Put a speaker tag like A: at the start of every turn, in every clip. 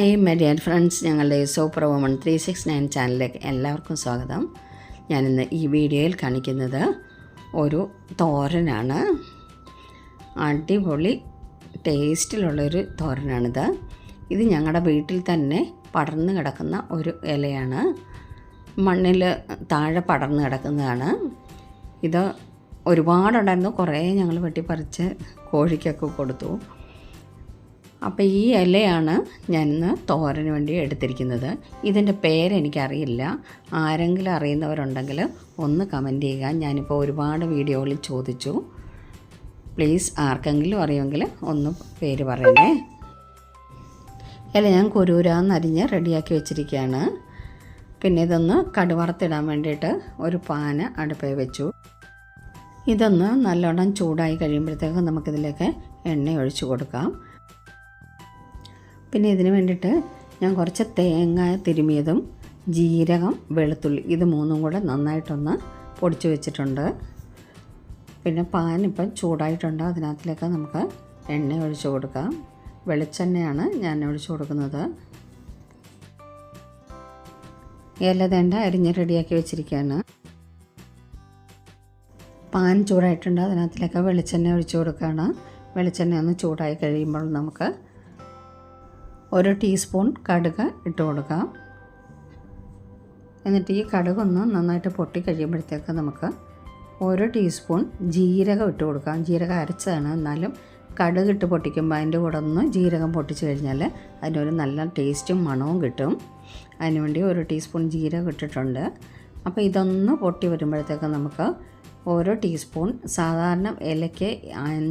A: Hi മരിയൻ friends ഞങ്ങളുടെ super woman three six nine ചാനലിലേക്ക് എല്ലാവർക്കും സ്വാഗതം. ഞാനിന്ന് ഈ വീഡിയോയിൽ കാണിക്കുന്നത് ഒരു തോരനാണ്. അടിപൊളി ടേസ്റ്റിലുള്ളൊരു തോരനാണിത്. ഇത് ഞങ്ങളുടെ വീട്ടിൽ തന്നെ പടർന്നു കിടക്കുന്ന ഒരു ഇലയാണ്. മണ്ണിൽ താഴെ പടർന്നു കിടക്കുന്നതാണ്. ഇത് ഒരുപാടുണ്ടായിരുന്നു കുറേ ഞങ്ങൾ വെട്ടിപ്പറിച്ച് കോഴിക്കൊക്കെ കൊടുത്തു. അപ്പോൾ ഈ ഇലയാണ് ഞാൻ ഇന്ന് തോരന് വേണ്ടി എടുത്തിരിക്കുന്നത്. ഇതിന്റെ പേരെനിക്കറിയില്ല ആരെങ്കിലും അറിയുന്നവരുണ്ടെങ്കിൽ ഒന്ന് കമന്റ് ചെയ്യുക. ഞാനിപ്പോൾ ഒരുപാട് വീഡിയോകളിൽ ചോദിച്ചു. പ്ലീസ് ആർക്കെങ്കിലും അറിയുമെങ്കിൽ ഒന്ന് പേര് പറയണേ. ഇല ഞാൻ കുരൂരാന്നരിഞ്ഞ് റെഡിയാക്കി വെച്ചിരിക്കുകയാണ്. പിന്നെ ഇതൊന്ന് കടുവറുത്തിടാൻ വേണ്ടിയിട്ട് ഒരു പാന അടുപ്പിൽ വെച്ചു. ഇതൊന്ന് നല്ലോണം ചൂടായി കഴിയുമ്പോഴത്തേക്ക് നമുക്കിതിലേക്ക് എണ്ണ ഒഴിച്ചു കൊടുക്കാം. പിന്നെ ഇതിന് വേണ്ടിയിട്ട് ഞാൻ കുറച്ച് തേങ്ങ തിരുമിയതും ജീരകം വെളുത്തുള്ളി ഇത് മൂന്നും കൂടെ നന്നായിട്ടൊന്ന് പൊടിച്ചു വെച്ചിട്ടുണ്ട്. പിന്നെ പാൻ ഇപ്പം ചൂടായിട്ടുണ്ട്. അതിനകത്തിലേക്ക് നമുക്ക് എണ്ണ ഒഴിച്ചു കൊടുക്കാം. വെളിച്ചെണ്ണയാണ് ഞാൻ ഒഴിച്ചു കൊടുക്കുന്നത്. ഏലതേണ്ട അരിഞ്ഞ് റെഡിയാക്കി വെച്ചിരിക്കുകയാണ്. പാൻ ചൂടായിട്ടുണ്ട്. അതിനകത്തിലേക്ക് വെളിച്ചെണ്ണ ഒഴിച്ചു കൊടുക്കുകയാണ്. വെളിച്ചെണ്ണ ഒന്ന് ചൂടായി കഴിയുമ്പോൾ നമുക്ക് ഒരു ടീസ്പൂൺ കടുക് ഇട്ട് കൊടുക്കാം. എന്നിട്ട് ഈ കടുകൊന്ന് നന്നായിട്ട് പൊട്ടി കഴിയുമ്പോഴത്തേക്ക് നമുക്ക് ഒരു ടീസ്പൂൺ ജീരകം ഇട്ട് കൊടുക്കാം. ജീരകം അരച്ചതാണ് എന്നാലും കടുക് ഇട്ട് പൊട്ടിക്കുമ്പോൾ അതിന്റെ കൂടെ ഒന്ന് ജീരകം പൊട്ടിച്ച് കഴിഞ്ഞാൽ അതിനൊരു നല്ല ടേസ്റ്റും മണവും കിട്ടും. അതിനുവേണ്ടി ഒരു ടീസ്പൂൺ ജീരകം ഇട്ടിട്ടുണ്ട്. അപ്പോൾ ഇതൊന്ന് പൊട്ടി വരുമ്പോഴത്തേക്ക് നമുക്ക് ഓരോ ടീസ്പൂൺ സാധാരണ ഇലയ്ക്ക്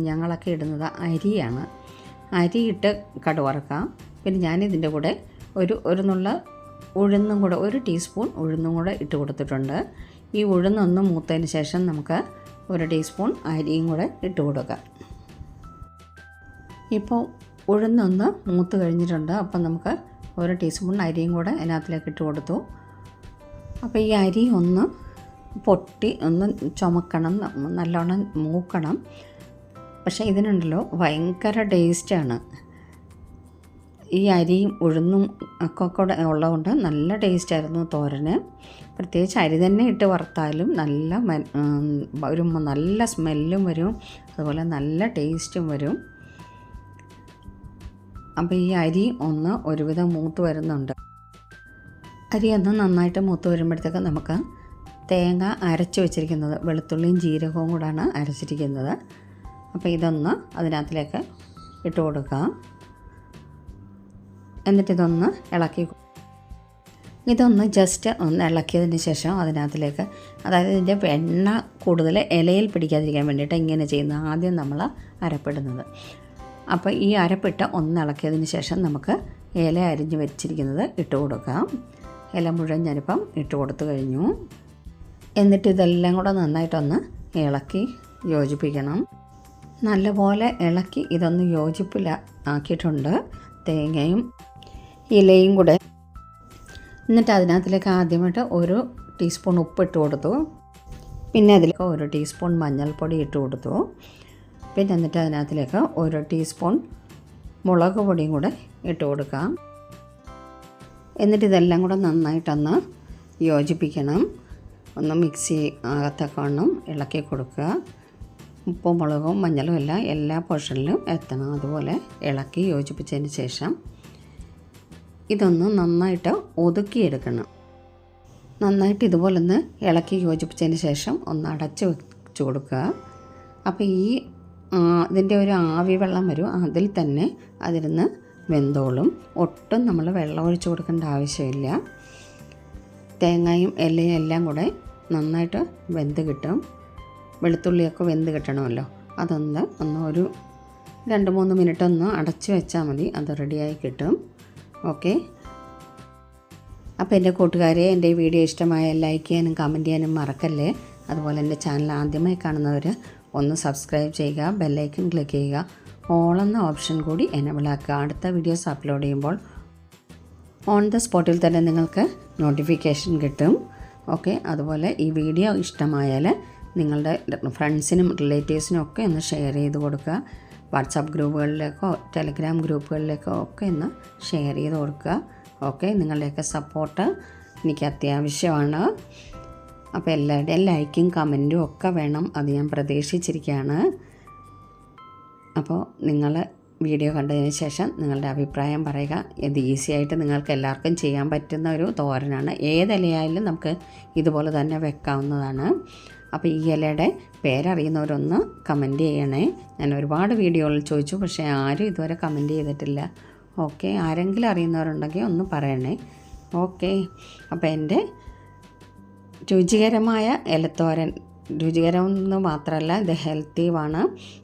A: ഞങ്ങളൊക്കെ ഇടുന്നത് അരിയാണ്. അരിയിട്ട് കടുവറക്കാം പിന്നെ ഞാനിതിന്റെ കൂടെ ഒരു ഒരു നുള്ള ഉഴുന്നും കൂടെ ഒരു ടീസ്പൂൺ ഉഴുന്നും കൂടെ ഇട്ട് കൊടുത്തിട്ടുണ്ട്. ഈ ഉഴുന്നൊന്ന് മൂത്തതിന് ശേഷം നമുക്ക് ഒരു ടീസ്പൂൺ അരിയും കൂടെ ഇട്ട് കൊടുക്കാം. ഇപ്പോൾ ഉഴുന്നൊന്ന് മൂത്ത് കഴിഞ്ഞിട്ടുണ്ട്. അപ്പം നമുക്ക് ഒരു ടീസ്പൂൺ അരിയും കൂടെ അതിനകത്തിലേക്ക് ഇട്ട് കൊടുത്തു. അപ്പോൾ ഈ അരി ഒന്ന് പൊട്ടി ഒന്ന് ചുമക്കണം നല്ലോണം മൂക്കണം. പക്ഷേ ഇതിനുണ്ടല്ലോ ഭയങ്കര ടേസ്റ്റാണ്. ഈ അരിയും ഉഴുന്നും ഒക്കെ കൂടെ ഉള്ളതുകൊണ്ട് നല്ല ടേസ്റ്റ് ആയിരുന്നു തോരന്. പ്രത്യേകിച്ച് അരി തന്നെ ഇട്ട് വറുത്താലും നല്ല ഒരു നല്ല സ്മെല്ലും വരും. അതുപോലെ നല്ല ടേസ്റ്റും വരും. അപ്പോൾ ഈ അരി ഒന്ന് ഒരുവിധം മൂത്ത് വരുന്നുണ്ട്. അരി ഒന്ന് നന്നായിട്ട് മൂത്ത് വരുമ്പോഴത്തേക്ക് നമുക്ക് തേങ്ങ അരച്ച് വെച്ചിരിക്കുന്നത് വെളുത്തുള്ളിയും ജീരകവും കൂടാണ് അരച്ചിരിക്കുന്നത്. അപ്പോൾ ഇതൊന്ന് അതിനകത്തിലേക്ക് ഇട്ട് കൊടുക്കാം. എന്നിട്ട് ഇതൊന്ന് ഇളക്കി ഇതൊന്ന് ജസ്റ്റ് ഒന്ന് ഇളക്കിയതിന് ശേഷം അതിനകത്തിലേക്ക് അതായത് ഇതിന്റെ എണ്ണ കൂടുതൽ ഇലയിൽ പിടിക്കാതിരിക്കാൻ വേണ്ടിയിട്ട് ഇങ്ങനെ ചെയ്യുന്ന ആദ്യം നമ്മൾ അരപ്പിടുന്നത്. അപ്പോൾ ഈ അരപ്പിട്ട് ഒന്ന് ഇളക്കിയതിന് ശേഷം നമുക്ക് ഇല അരിഞ്ഞ് വെച്ചിരിക്കുന്നത് ഇട്ട് കൊടുക്കാം. ഇല മുഴുവൻ ഞാനിപ്പം ഇട്ട് കൊടുത്തു കഴിഞ്ഞു. എന്നിട്ട് ഇതെല്ലാം കൂടെ നന്നായിട്ടൊന്ന് ഇളക്കി യോജിപ്പിക്കണം. നല്ലപോലെ ഇളക്കി ഇതൊന്ന് യോജിപ്പില ആക്കിയിട്ടുണ്ട്. തേങ്ങയും ഇലയും കൂടെ. എന്നിട്ട് അതിനകത്തിലേക്ക് ആദ്യമായിട്ട് ഒരു ടീസ്പൂൺ ഉപ്പ് ഇട്ട് കൊടുത്തു. പിന്നെ അതിലേക്ക് ഒരു ടീസ്പൂൺ മഞ്ഞൾപ്പൊടി ഇട്ട് കൊടുത്തു. പിന്നെ എന്നിട്ട് അതിനകത്തിലേക്ക് ഒരു ടീസ്പൂൺ മുളക് പൊടിയും കൂടെ ഇട്ട് കൊടുക്കാം. എന്നിട്ട് ഇതെല്ലാം കൂടെ നന്നായിട്ടൊന്ന് യോജിപ്പിക്കണം. ഒന്ന് മിക്സി അകത്തൊക്കെ ഇളക്കി കൊടുക്കുക. ഉപ്പും മുളകും മഞ്ഞളും എല്ലാം എല്ലാ പോർഷനിലും എത്തണം. അതുപോലെ ഇളക്കി യോജിപ്പിച്ചതിന് ശേഷം ഇതൊന്ന് നന്നായിട്ട് ഒതുക്കിയെടുക്കണം. നന്നായിട്ട് ഇതുപോലെ ഒന്ന് ഇളക്കി യോജിപ്പിച്ചതിന് ശേഷം ഒന്ന് അടച്ചു വെച്ച് കൊടുക്കുക. അപ്പോൾ ഈ ഇതിന്റെ ഒരു ആവി വെള്ളം വരും. അതിൽ തന്നെ അതിരുന്ന് വെന്തോളും. ഒട്ടും നമ്മൾ വെള്ളം ഒഴിച്ച് കൊടുക്കേണ്ട ആവശ്യമില്ല. തേങ്ങയും ഇലയും എല്ലാം കൂടെ നന്നായിട്ട് വെന്ത് കിട്ടും. വെളുത്തുള്ളിയൊക്കെ വെന്ത് കിട്ടണമല്ലോ. അതൊന്ന് ഒന്ന് ഒരു രണ്ട് മൂന്ന് മിനിറ്റ് ഒന്ന് അടച്ചു വെച്ചാൽ മതി. അത് റെഡിയായി കിട്ടും. ഓക്കെ. അപ്പോൾ എന്റെ കൂട്ടുകാരെ എന്റെ വീഡിയോ ഇഷ്ടമായ ലൈക്ക് ചെയ്യാനും കമന്റ് ചെയ്യാനും മറക്കല്ലേ? അതുപോലെ എന്റെ ചാനൽ ആദ്യമായി കാണുന്നവർ ഒന്ന് സബ്സ്ക്രൈബ് ചെയ്യുക ബെല്ലൈക്കൺ ക്ലിക്ക് ചെയ്യുക ഓൾ എന്ന ഓപ്ഷൻ കൂടി എനബിൾ ആക്കുക. അടുത്ത വീഡിയോസ് അപ്ലോഡ് ചെയ്യുമ്പോൾ ഓൺ ദ സ്പോട്ടിൽ തന്നെ നിങ്ങൾക്ക് നോട്ടിഫിക്കേഷൻ കിട്ടും. ഓക്കെ അതുപോലെ ഈ വീഡിയോ ഇഷ്ടമായാൽ നിങ്ങളുടെ ഫ്രണ്ട്സിനും റിലേറ്റീവ്സിനും ഒക്കെ ഒന്ന് ഷെയർ ചെയ്ത് കൊടുക്കുക. വാട്സാപ്പ് ഗ്രൂപ്പുകളിലേക്കോ ടെലിഗ്രാം ഗ്രൂപ്പുകളിലേക്കോ ഒക്കെ ഒന്ന് ഷെയർ ചെയ്ത് കൊടുക്കുക. ഓക്കെ നിങ്ങളുടെയൊക്കെ സപ്പോർട്ട് എനിക്ക് അത്യാവശ്യമാണ്. അപ്പോൾ എല്ലാവരുടെയും ലൈക്കും കമന്റും ഒക്കെ വേണം അത് ഞാൻ പ്രതീക്ഷിച്ചിരിക്കുകയാണ്. അപ്പോൾ നിങ്ങൾ വീഡിയോ കണ്ടതിന് ശേഷം നിങ്ങളുടെ അഭിപ്രായം പറയുക. ഇത് ഈസി ആയിട്ട് നിങ്ങൾക്ക് എല്ലാവർക്കും ചെയ്യാൻ പറ്റുന്ന ഒരു തോരനാണ്. ഏതിലയായാലും നമുക്ക് ഇതുപോലെ തന്നെ വെക്കാവുന്നതാണ്. അപ്പോൾ ഈ ഇലയുടെ പേരറിയുന്നവരൊന്ന് കമന്റ് ചെയ്യണേ. ഞാൻ ഒരുപാട് വീഡിയോകളിൽ ചോദിച്ചു പക്ഷേ ആരും ഇതുവരെ കമന്റ് ചെയ്തിട്ടില്ല. ഓക്കെ ആരെങ്കിലും അറിയുന്നവരുണ്ടെങ്കിൽ ഒന്ന് പറയണേ. ഓക്കെ അപ്പോൾ എന്റെ രുചികരമായ ഇലത്തോരൻ രുചികരം എന്ന് മാത്രമല്ല ഇത് ഹെൽത്തിയുമാണ്.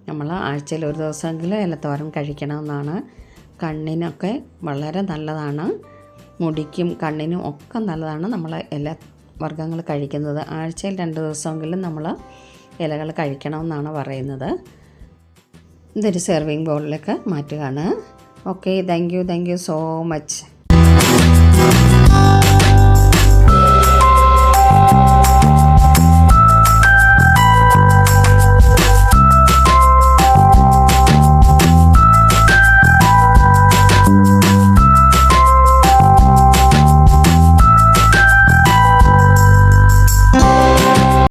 A: നമ്മൾ ആഴ്ചയിൽ ഒരു ദിവസമെങ്കിലും ഇലത്തോരൻ കഴിക്കണമെന്നാണ്. കണ്ണിനൊക്കെ വളരെ നല്ലതാണ്. മുടിക്കും കണ്ണിനും ഒക്കെ നല്ലതാണ് നമ്മൾ ഇല വർഗങ്ങൾ കഴിക്കുന്നത്. ആഴ്ചയിൽ രണ്ട് ദിവസമെങ്കിലും നമ്മൾ ഇലകൾ കഴിക്കണമെന്നാണ് പറയുന്നത്. ഇതൊരു സെർവിങ് ബൗളിലേക്ക് മാറ്റുകയാണ്. Okay thank you thank you so much